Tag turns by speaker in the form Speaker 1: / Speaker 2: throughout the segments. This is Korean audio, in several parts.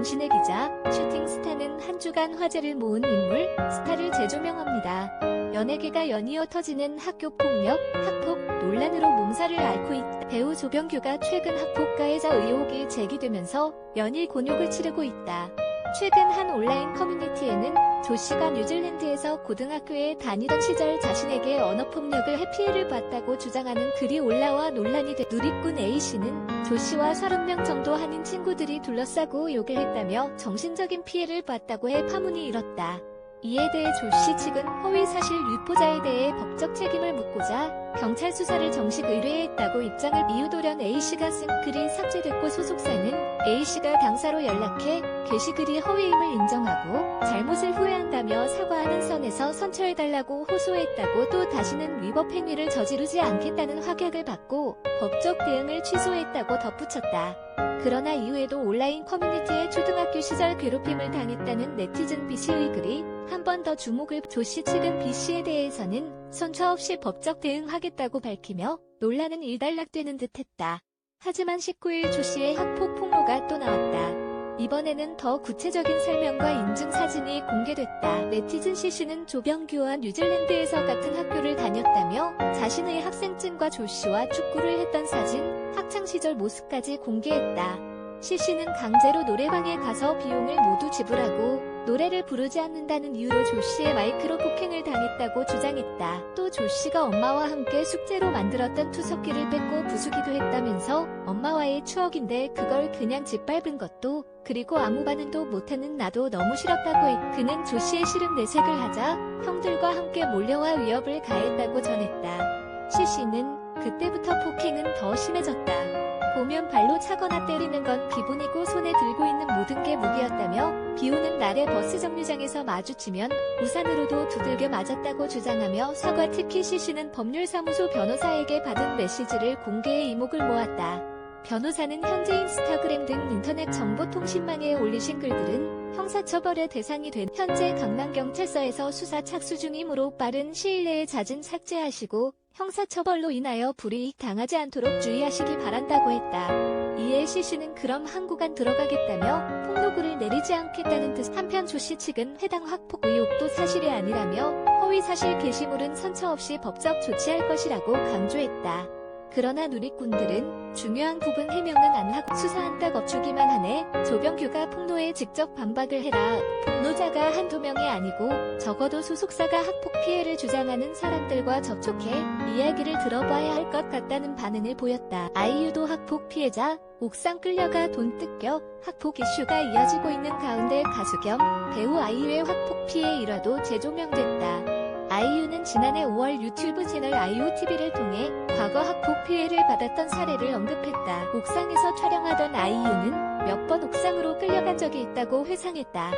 Speaker 1: 정신의 기자, 슈팅 스타는 한 주간 화제를 모은 인물, 스타를 재조명합니다. 연예계가 연이어 터지는 학교 폭력, 학폭 논란으로 몸살을 앓고 있다. 배우 조병규가 최근 학폭 가해자 의혹이 제기되면서 연일 곤욕을 치르고 있다. 최근 한 온라인 커뮤니티에는 조 씨가 뉴질랜드에서 고등학교에 다니던 시절 자신에게 언어폭력을 해 피해를 봤다고 주장하는 글이 올라와 논란이 돼 누리꾼 A씨는 조 씨와 30명 정도 아닌 친구들이 둘러싸고 욕을 했다며 정신적인 피해를 봤다고 해 파문이 일었다. 이에 대해 조씨 측은 허위 사실 유포자에 대해 법적 책임을 묻고자 경찰 수사를 정식 의뢰했다고 입장을 이유도련 A씨가 쓴 글이 삭제됐고 소속사는 A씨가 당사로 연락해 게시글이 허위임을 인정하고 잘못을 후회한다며 사과하는 선에서 선처해달라고 호소했다고 또 다시는 위법 행위를 저지르지 않겠다는 확약을 받고 법적 대응을 취소했다고 덧붙였다. 그러나 이후에도 온라인 커뮤니티에 초등학교 시절 괴롭힘을 당했다는 네티즌 B씨의 글이 한 번 더 주목을 조씨 측은 B씨에 대해서는 선처 없이 법적 대응하겠다고 밝히며 논란은 일단락되는 듯했다. 하지만 19일 조씨의 학폭 폭로가 또 나왔다. 이번에는 더 구체적인 설명과 인증 사진이 공개됐다. 네티즌 C씨는 조병규와 뉴질랜드에서 같은 학교를 다녔다며 자신의 학생증과 조 씨와 축구를 했던 사진, 학창시절 모습까지 공개했다. C씨는 강제로 노래방에 가서 비용을 모두 지불하고 노래를 부르지 않는다는 이유로 조 씨의 마이크로 폭행을 당했다고 주장했다. 또 조 씨가 엄마와 함께 숙제로 만들었던 투석기를 뺏고 부수기도 했다면서 엄마와의 추억인데 그걸 그냥 짓밟은 것도 그리고 아무 반응도 못하는 나도 너무 싫었다고 해. 그는 조 씨의 싫은 내색을 하자 형들과 함께 몰려와 위협을 가했다고 전했다. C 씨는 그때부터 폭행은 더 심해졌다. 보면 발로 차거나 때리는 건 기본이고 손에 들고 있는 모든 게 무기였다며 비 오는 날에 버스 정류장에서 마주치면 우산으로도 두들겨 맞았다고 주장하며 사과 특히 시시는 법률사무소 변호사에게 받은 메시지를 공개해 이목을 모았다. 변호사는 현재 인스타그램 등 인터넷 정보통신망에 올리신 글들은 형사처벌의 대상이 된 현재 강남경찰서에서 수사 착수 중이므로 빠른 시일 내에 자진 삭제하시고 형사처벌로 인하여 불이익 당하지 않도록 주의하시기 바란다고 했다. 이에 시씨는 그럼 한국안 들어가겠다며 폭로글을 내리지 않겠다는 듯 한편 조씨 측은 해당 학폭 의혹도 사실이 아니라며 허위 사실 게시물은 선처 없이 법적 조치할 것이라고 강조했다. 그러나 누리꾼들은 중요한 부분 해명은 안 하고 수사한다 겁주기만 하네. 조병규가 폭로에 직접 반박을 해라. 폭로자가 한두 명이 아니고 적어도 소속사가 학폭 피해를 주장하는 사람들과 접촉해 이야기를 들어봐야 할 것 같다는 반응을 보였다. 아이유도 학폭 피해자, 옥상 끌려가 돈 뜯겨 학폭 이슈가 이어지고 있는 가운데 가수 겸 배우 아이유의 학폭 피해 일화도 재조명됐다. 아이유는 지난해 5월 유튜브 채널 아이유TV를 통해 과거 학폭 피해를 받았던 사례를 언급했다. 옥상에서 촬영하던 아이유는 몇 번 옥상으로 끌려간 적이 있다고 회상했다.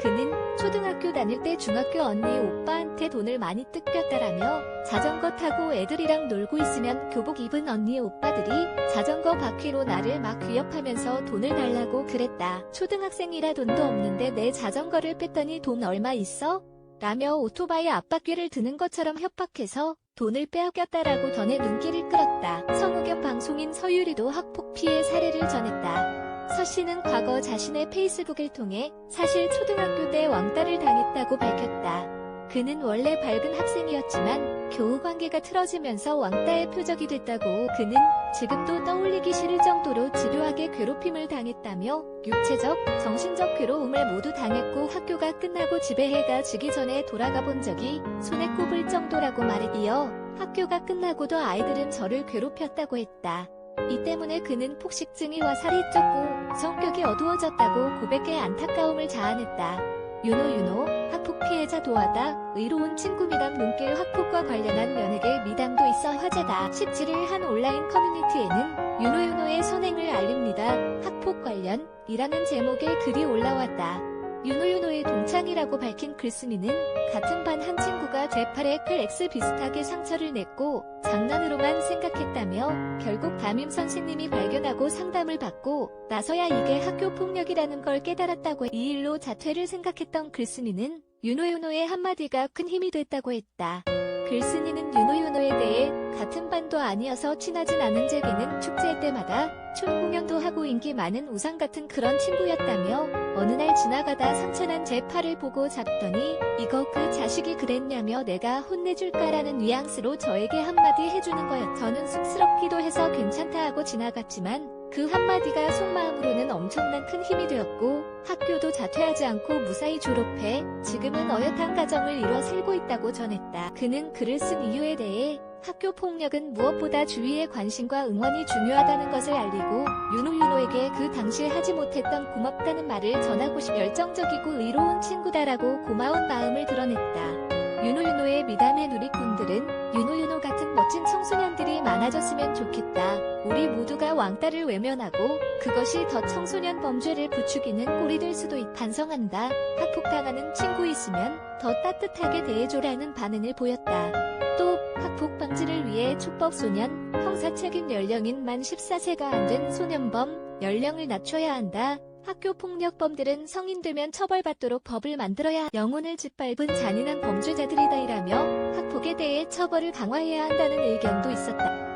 Speaker 1: 그는 초등학교 다닐 때 중학교 언니 오빠한테 돈을 많이 뜯겼다라며 자전거 타고 애들이랑 놀고 있으면 교복 입은 언니 오빠들이 자전거 바퀴로 나를 막 위협하면서 돈을 달라고 그랬다. 초등학생이라 돈도 없는데 내 자전거를 뺐더니 돈 얼마 있어? 라며 오토바이 앞바퀴를 드는 것처럼 협박해서 돈을 빼앗겼다라고 던의 눈길을 끌었다. 성우겸 방송인 서유리도 학폭 피해 사례를 전했다. 서 씨는 과거 자신의 페이스북을 통해 사실 초등학교 때 왕따를 당했다고 밝혔다. 그는 원래 밝은 학생이었지만 교우 관계가 틀어지면서 왕따의 표적이 됐다고 그는 지금도 떠올리기 싫을 정도로 집요하게 괴롭힘을 당했다며 육체적, 정신적 괴로움을 모두 당했고 학교가 끝나고 집에 해가 지기 전에 돌아가 본 적이 손에 꼽을 정도라고 말해 이어 학교가 끝나고도 아이들은 저를 괴롭혔다고 했다. 이 때문에 그는 폭식증이 와 살이 쪘고 성격이 어두워졌다고 고백해 안타까움을 자아냈다. 윤호 윤호 학폭 피해자 도와다 의로운 친구 미담 눈길 학폭과 관련한 연예계 미담도 있어 화제다. 17일 한 온라인 커뮤니티에는 윤호 윤호의 선행을 알립니다. 학폭 관련 이라는 제목의 글이 올라왔다. 윤호 윤호의 동창이라고 밝힌 글쓴이는 같은 반 한 친구가 제 팔에 클 X 비슷하게 상처를 냈고 장난으로만 생각했다며 결국 담임 선생님이 발견하고 상담을 받고 나서야 이게 학교 폭력이라는 걸 깨달았다고 이 일로 자퇴를 생각했던 글쓴이는 윤호윤호의 한마디가 큰 힘이 됐다고 했다. 글쓴이는 윤호윤호에 대해 같은 반도 아니어서 친하진 않은 제게는 축제 때마다 촌공연도 하고 인기 많은 우상 같은 그런 친구였다며 어느 날 지나가다 상처난 제 팔을 보고 잡더니 이거 그 자식이 그랬냐며 내가 혼내줄까라는 뉘앙스로 저에게 한마디 해주는 거였. 저는 쑥스럽기도 해서 괜찮다 하고 지나갔지만 그 한마디가 속마음으로는 엄청난 큰 힘이 되었고 학교도 자퇴하지 않고 무사히 졸업해 지금은 어엿한 가정을 이뤄 살고 있다고 전했다. 그는 글을 쓴 이유에 대해 학교 폭력은 무엇보다 주위의 관심과 응원이 중요하다는 것을 알리고 윤호 윤호에게 그 당시에 하지 못했던 고맙다는 말을 전하고 싶 열정적이고 의로운 친구다라고 고마운 마음을 드러냈다. 윤호의 미담의 누리꾼들은 윤호 같은 멋진 청소년들이 많아졌으면 좋겠다. 우리 모두가 왕따를 외면하고 그것이 더 청소년 범죄를 부추기는 꼴이 될 수도 있 반성한다. 학폭당하는 친구 있으면 더 따뜻하게 대해줘라는 반응을 보였다. 또 학폭 방지를 위해 촉법소년 형사 책임 연령인 만 14세가 안 된 소년범 연령을 낮춰야 한다. 학교 폭력범들은 성인 되면 처벌받도록 법을 만들어야 영혼을 짓밟은 잔인한 범죄자들이다 이라며 학폭에 대해 처벌을 강화해야 한다는 의견도 있었다.